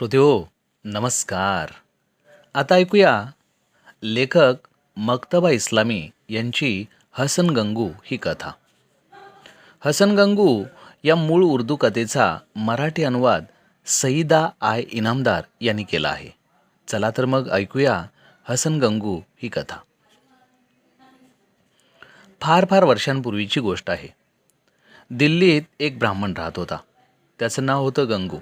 श्रोते नमस्कार. आता ऐकूया लेखक मक्तबा इस्लामी यांची हसन गंगू ही कथा. हसन गंगू या मूळ उर्दू कथेचा मराठी अनुवाद सईदा आय इनामदार यांनी केला आहे. चला तर मग ऐकूया हसन गंगू ही कथा. फार फार वर्षांपूर्वीची गोष्ट आहे. दिल्लीत एक ब्राह्मण राहत होता. त्याचं नाव होतं गंगू.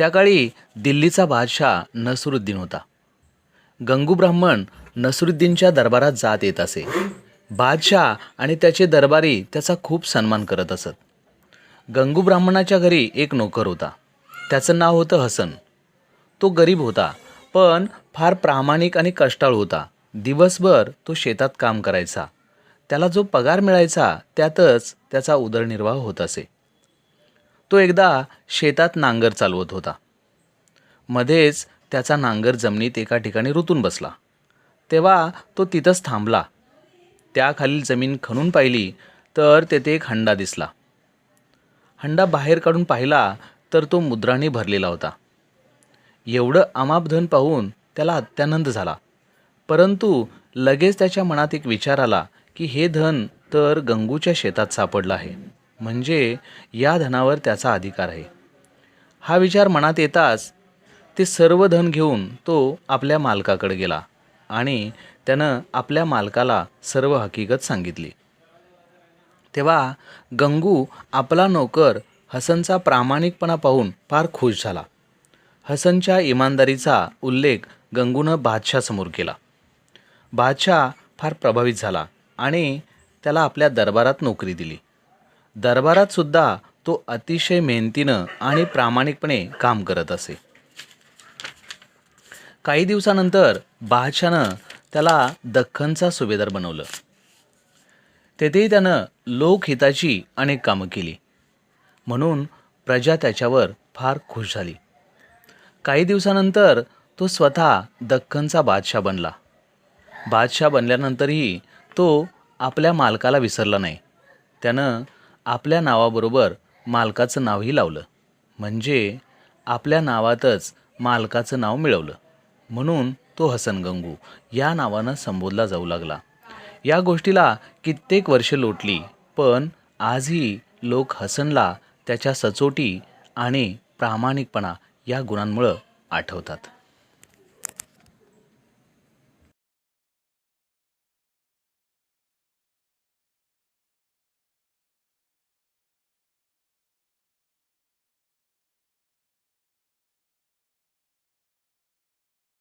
त्या काळी दिल्लीचा बादशाह नसरुद्दीन होता. गंगू ब्राह्मण नसरुद्दीनच्या दरबारात जात येत असे. बादशाह आणि त्याचे दरबारी त्याचा खूप सन्मान करत असत. गंगू ब्राह्मणाच्या घरी एक नोकर होता. त्याचं नाव होतं हसन. तो गरीब होता पण फार प्रामाणिक आणि कष्टाळू होता. दिवसभर तो शेतात काम करायचा. त्याला जो पगार मिळायचा त्यातच त्याचा उदरनिर्वाह होत असे. तो एकदा शेतात नांगर चालवत होता. मध्येच त्याचा नांगर जमिनीत एका ठिकाणी रुतून बसला. तेव्हा तो तिथंच थांबला. त्याखालील जमीन खणून पाहिली तर तेथे एक हंडा दिसला. हंडा बाहेर काढून पाहिला तर तो मुद्राने भरलेला होता. एवढं अमाप धन पाहून त्याला अत्यानंद झाला. परंतु लगेच त्याच्या मनात एक विचार आला की हे धन तर गंगूच्या शेतात सापडलं आहे. म्हणजे या धनावर त्याचा अधिकार आहे. हा विचार मनात येताच ते सर्व धन घेऊन तो आपल्या मालकाकडे गेला आणि त्यानं आपल्या मालकाला सर्व हकीकत सांगितली. तेव्हा गंगू आपला नोकर हसनचा प्रामाणिकपणा पाहून फार खुश झाला. हसनच्या इमानदारीचा उल्लेख गंगूनं बादशाहसमोर केला. बादशाह फार प्रभावित झाला आणि त्याला आपल्या दरबारात नोकरी दिली. दरबारात सुद्धा तो अतिशय मेहनतीनं आणि प्रामाणिकपणे काम करत असे. काही दिवसानंतर बादशानं त्याला दख्खनचा सुभेदार बनवलं. तेथेही त्यानं लोकहिताची अनेक कामं केली. म्हणून प्रजा त्याच्यावर फार खुश झाली. काही दिवसानंतर तो स्वतः दख्खनचा बादशाह बनला. बादशाह बनल्यानंतरही तो आपल्या मालकाला विसरला नाही. त्यानं आपल्या नावाबरोबर मालकाचं नावही लावलं. म्हणजे आपल्या नावातच मालकाचं नाव मिळवलं. म्हणून तो हसन गंगू या नावानं संबोधला जाऊ लागला. या गोष्टीला कित्येक वर्ष लोटली पण आजही लोक हसनला त्याच्या सचोटी आणि प्रामाणिकपणा या गुणांमुळं आठवतात.